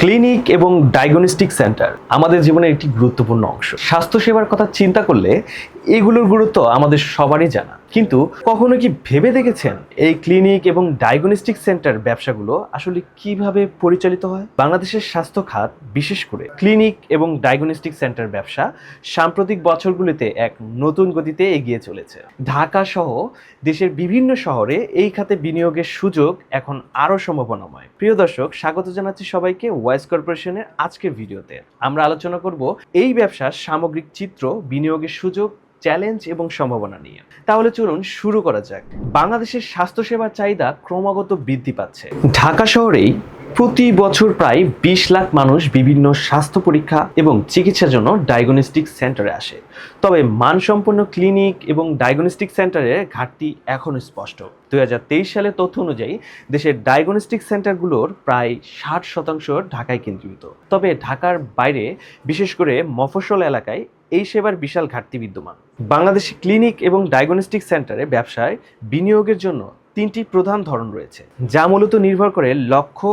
Clinic এবং diagnostic centre আমাদের জীবনের একটি গুরুত্বপূর্ণ অংশ। স্বাস্থ্যসেবার কথা চিন্তা করলে এগুলোর গুরুত্ব আমাদের সবারই জানা। কিন্তু কখনো কি ভেবে দেখেছেন এই ক্লিনিক এবং ডায়াগনস্টিক সেন্টার ব্যবসাগুলো আসলে কীভাবে পরিচালিত হয়? বাংলাদেশের স্বাস্থ্য খাত, বিশেষ করে ক্লিনিক এবং ডায়াগনস্টিক সেন্টার ব্যবসা, সাম্প্রতিক বছরগুলিতে এক নতুন গতিতে এগিয়ে চলেছে। ঢাকা সহ দেশের বিভিন্ন শহরে এই খাতে বিনিয়োগের সুযোগ এখন আরও সম্ভাবনাময়। প্রিয় দর্শক, স্বাগত জানাচ্ছি সবাইকে ওয়াইস কর্পোরেশনের আজকের ভিডিওতে। আমরা আলোচনা করব এই ব্যবসার সামগ্রিক চিত্র, বিনিয়োগের সুযোগ চ্যালেঞ্জ এবং সম্ভাবনা নিয়ে। তাহলে চলুন শুরু করা যাক। বাংলাদেশের স্বাস্থ্যসেবার চাহিদা ক্রমাগত বৃদ্ধি পাচ্ছে। ঢাকা শহরেই প্রতি বছর প্রায় বিশ লাখ মানুষ বিভিন্ন স্বাস্থ্য পরীক্ষা এবং চিকিৎসার জন্য ডায়াগনস্টিক সেন্টারে আসে। তবে মানসম্পন্ন ক্লিনিক এবং ডায়াগনস্টিক সেন্টারের ঘাটতি এখনও স্পষ্ট। দুই হাজার তেইশ সালের তথ্য অনুযায়ী দেশের ডায়াগনস্টিক সেন্টারগুলোর প্রায় ষাট শতাংশ ঢাকায় কেন্দ্রীভূত। তবে ঢাকার বাইরে বিশেষ করে মফস্বল এলাকায় এই সেবার বিশাল ঘাটতি বিদ্যমান। বাংলাদেশে ক্লিনিক এবং ডায়াগনস্টিক সেন্টারে ব্যবসায় বিনিয়োগের জন্য তিনটি প্রধান ধরন রয়েছে, যা মূলত নির্ভর করে লক্ষ্য,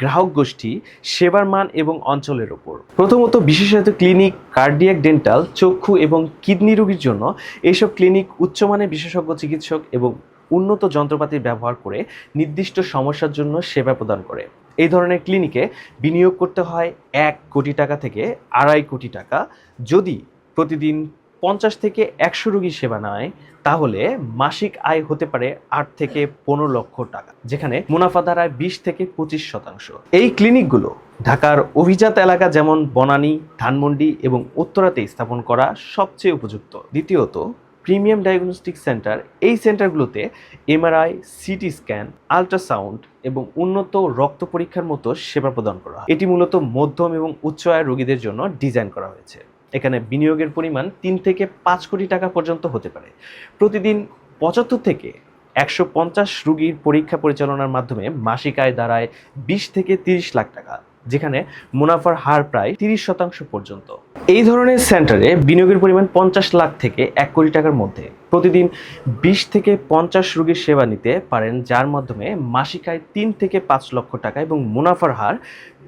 গ্রাহক গোষ্ঠী, সেবার মান এবং অঞ্চলের উপর প্রথমত বিশেষত ক্লিনিক, কার্ডিয়াক ডেন্টাল, চক্ষু এবং কিডনি রোগীর জন্য এইসব ক্লিনিক উচ্চমানের বিশেষজ্ঞ চিকিৎসক এবং উন্নত যন্ত্রপাতি ব্যবহার করে নির্দিষ্ট সমস্যার জন্য সেবা প্রদান করে। এই ধরনের ক্লিনিকে বিনিয়োগ করতে হয় এক কোটি টাকা থেকে আড়াই কোটি টাকা। যদি প্রতিদিন পঞ্চাশ থেকে একশো রোগীর সেবা নেয়, তাহলে মাসিক আয় হতে পারে আট থেকে পনেরো লক্ষ টাকা, যেখানে মুনাফা দাঁড়ায় বিশ থেকে পঁচিশ শতাংশ। এই ক্লিনিকগুলো ঢাকার অভিজাত এলাকা যেমন বনানী, ধানমন্ডি এবং উত্তরাতে স্থাপন করা সবচেয়ে উপযুক্ত। দ্বিতীয়ত, প্রিমিয়াম ডায়াগনস্টিক সেন্টার। এই সেন্টারগুলোতে এমআরআই, সিটি স্ক্যান, আলট্রাসাউন্ড এবং উন্নত রক্ত পরীক্ষার মতো সেবা প্রদান করা হয়। এটি মূলত মধ্যম এবং উচ্চ আয়ের রোগীদের জন্য ডিজাইন করা হয়েছে। এখানে বিনিয়োগের পরিমাণ তিন থেকে পাঁচ কোটি টাকা পর্যন্ত হতে পারে। প্রতিদিন পঁচাত্তর থেকে একশো পঞ্চাশ রুগীর পরীক্ষা পরিচালনার মাধ্যমে মাসিক আয় দাঁড়ায় বিশ থেকে তিরিশ লাখ টাকা, যেখানে মুনাফার হার প্রায় তিরিশ শতাংশ পর্যন্ত। এই ধরনের সেন্টারে বিনিয়োগের পরিমাণ পঞ্চাশ লাখ থেকে এক কোটি টাকার মধ্যে। প্রতিদিন বিশ থেকে পঞ্চাশ রোগীর সেবা নিতে পারেন, যার মাধ্যমে মাসিক আয় তিন থেকে পাঁচ লক্ষ টাকা এবং মুনাফার হার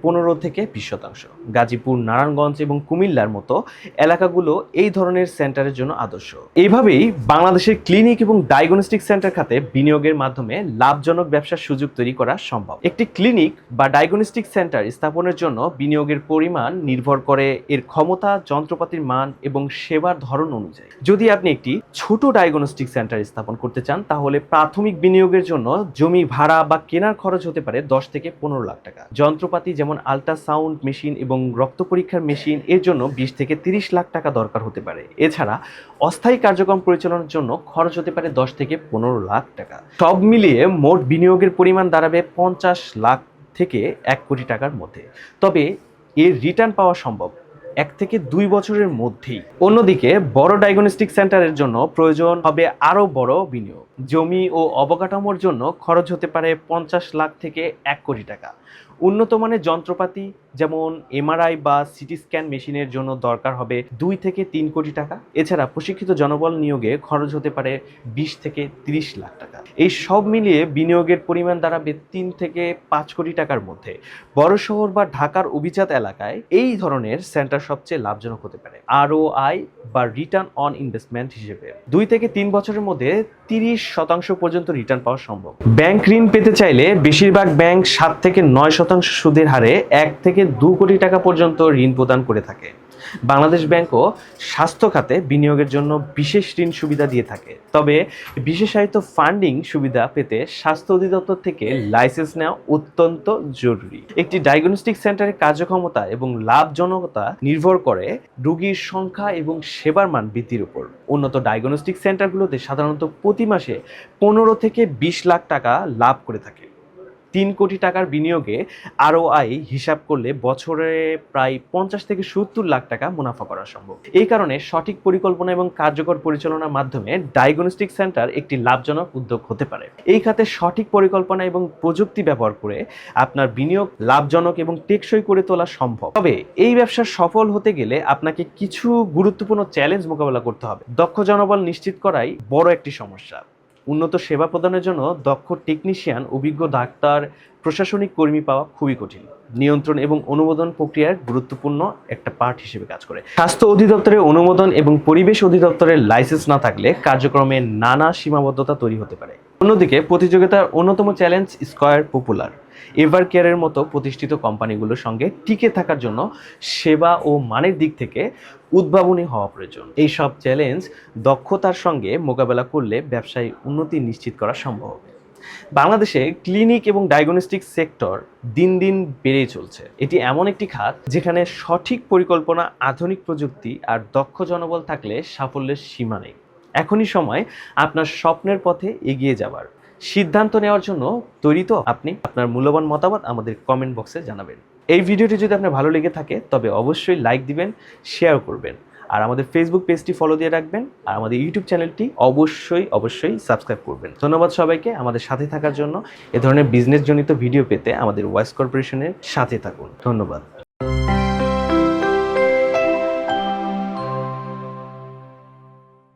পনেরো থেকে বিশ শতাংশ। গাজীপুর, নারায়ণগঞ্জ এবং কুমিল্লার মতো এলাকাগুলো এই ধরনের সেন্টারের জন্য আদর্শ। এইভাবেই বাংলাদেশের ক্লিনিক এবং ডায়াগনস্টিক সেন্টার খাতে বিনিয়োগের মাধ্যমে লাভজনক ব্যবসার সুযোগ তৈরি করা সম্ভব। একটি ক্লিনিক বা ডায়াগনস্টিক সেন্টার স্থাপনের জন্য বিনিয়োগের পরিমাণ নির্ভর করে এর ক্ষমতা, যন্ত্রপাতির মান এবং সেবার ধরন অনুযায়ী। যদি আপনি একটি ছোট ডায়াগনস্টিক সেন্টার স্থাপন করতে চান, তাহলে প্রাথমিক বিনিয়োগের জন্য জমি ভাড়া বা কেনার খরচ হতে পারে দশ থেকে পনেরো লাখ টাকা। যন্ত্রপাতি যেমন আল্ট্রাসাউন্ড মেশিন এবং রক্ত পরীক্ষার মেশিন এর জন্য বিশ থেকে তিরিশ লাখ টাকা দরকার হতে পারে। এছাড়া অস্থায়ী কার্যক্রম পরিচালনার জন্য খরচ হতে পারে দশ থেকে পনেরো লাখ টাকা। সব মিলিয়ে মোট বিনিয়োগের পরিমাণ দাঁড়াবে পঞ্চাশ লাখ থেকে এক কোটি টাকার মধ্যে। তবে এর রিটার্ন পাওয়া সম্ভব এক থেকে দুই বছরের মধ্যেই। অন্যদিকে বড় ডায়াগনস্টিক সেন্টারের জন্য প্রয়োজন হবে আরও বড় বিনিয়োগ। জমি ও অবকাঠামোর জন্য খরচ হতে পারে পঞ্চাশ লাখ থেকে এক কোটি টাকা। উন্নত মানের যন্ত্রপাতি, যেমন এমআরআই বা সিটি স্ক্যান মেশিনের জন্য দরকার হবে দুই থেকে তিন কোটি টাকা। এছাড়া প্রশিক্ষিত জনবল নিয়োগে খরচ হতে পারে বিশ থেকে তিরিশ লাখ টাকা। এই সব মিলিয়ে বিনিয়োগের পরিমাণ দাঁড়াবে তিন থেকে পাঁচ কোটি টাকার মধ্যে। বড় শহর বা ঢাকার অভিজাত এলাকায় এই ধরনের সেন্টার সবচেয়ে লাভজনক হতে পারে। আরওআই বা রিটার্ন অন ইনভেস্টমেন্ট হিসেবে। দুই থেকে তিন বছরের মধ্যে তিরিশ শতাংশ পর্যন্ত রিটার্ন পাওয়া সম্ভব। ব্যাংক ঋণ পেতে চাইলে বেশিরভাগ ব্যাংক সাত থেকে নয় শতাংশ সুদের হারে এক থেকে দু কোটি টাকা পর্যন্ত ঋণ প্রদান করে থাকে। বাংলাদেশ ব্যাংকও স্বাস্থ্য খাতে বিনিয়োগের জন্য বিশেষ ঋণ সুবিধা দিয়ে থাকে। তবে বিশেষায়িত ফান্ডিং সুবিধা পেতে স্বাস্থ্য অধিদপ্তর থেকে লাইসেন্স নেওয়া অত্যন্ত জরুরি। একটি ডায়াগনস্টিক সেন্টারের কার্যক্ষমতা এবং লাভজনকতা নির্ভর করে রোগীর সংখ্যা এবং সেবার মান বৃদ্ধির উপর। উন্নত ডায়াগনস্টিক সেন্টারগুলোতে সাধারণত প্রতি মাসে পনেরো থেকে বিশ লাখ টাকা লাভ করে থাকে। তিন কোটি টাকার বিনিয়োগে আরও আই হিসাব করলে বছরে প্রায় পঞ্চাশ থেকে সত্তর লাখ টাকা মুনাফা করা সম্ভব। এই কারণে সঠিক পরিকল্পনা এবং কার্যকর পরিচালনার মাধ্যমে ডায়াগনস্টিক সেন্টার একটি লাভজনক উদ্যোগ হতে পারে। এই খাতে সঠিক পরিকল্পনা এবং প্রযুক্তি ব্যবহার করে আপনার বিনিয়োগ লাভজনক এবং টেকসই করে তোলা সম্ভব। তবে এই ব্যবসা সফল হতে গেলে আপনাকে কিছু গুরুত্বপূর্ণ চ্যালেঞ্জ মোকাবেলা করতে হবে। দক্ষ জনবল নিশ্চিত করাই বড় একটি সমস্যা। উন্নত সেবা প্রদানের জন্য দক্ষ টেকনিশিয়ান অভিজ্ঞ ডাক্তার, প্রশাসনিক কর্মী পাওয়া খুবই কঠিন। নিয়ন্ত্রণ এবং অনুমোদন প্রক্রিয়ার গুরুত্বপূর্ণ একটা পার্ট হিসেবে কাজ করে। স্বাস্থ্য অধিদপ্তরের অনুমোদন এবং পরিবেশ অধিদপ্তরের লাইসেন্স না থাকলে কার্যক্রমে নানা সীমাবদ্ধতা তৈরি হতে পারে। অন্যদিকে প্রতিযোগিতার অন্যতম চ্যালেঞ্জ স্কয়ার পপুলার এভার কেয়ারের মতো প্রতিষ্ঠিত কোম্পানিগুলোর সঙ্গে টিকে থাকার জন্য সেবা ও মানের দিক থেকে উদ্ভাবনী হওয়া প্রয়োজন। এই সব চ্যালেঞ্জ দক্ষতার সঙ্গে মোকাবেলা করলে ব্যবসায় উন্নতি নিশ্চিত করা সম্ভব। হবে বাংলাদেশে ক্লিনিক এবং ডায়াগনস্টিক সেক্টর দিন দিন বেড়েই চলছে। এটি এমন একটি খাত যেখানে সঠিক পরিকল্পনা, আধুনিক প্রযুক্তি আর দক্ষ জনবল থাকলে সাফল্যের সীমা নেই। এখনই সময় আপনার স্বপ্নের পথে এগিয়ে যাবার। সিদ্ধান্ত নেওয়ার জন্য তৈরি তো আপনি। আপনার মূল্যবান মতামত আমাদের কমেন্ট বক্সে জানাবেন। এই ভিডিওটি যদি আপনার ভালো লেগে থাকে, তবে অবশ্যই লাইক দিবেন শেয়ার করবেন। আর আমাদের ফেসবুক পেজটি ফলো দিয়ে রাখবেন, আর আমাদের ইউটিউব চ্যানেলটি অবশ্যই অবশ্যই সাবস্ক্রাইব করবেন। ধন্যবাদ সবাইকে আমাদের সাথে থাকার জন্য। এ ধরনের বিজনেস জনিত ভিডিও পেতে আমাদের ওয়েস কর্পোরেশনের সাথে থাকুন। ধন্যবাদ।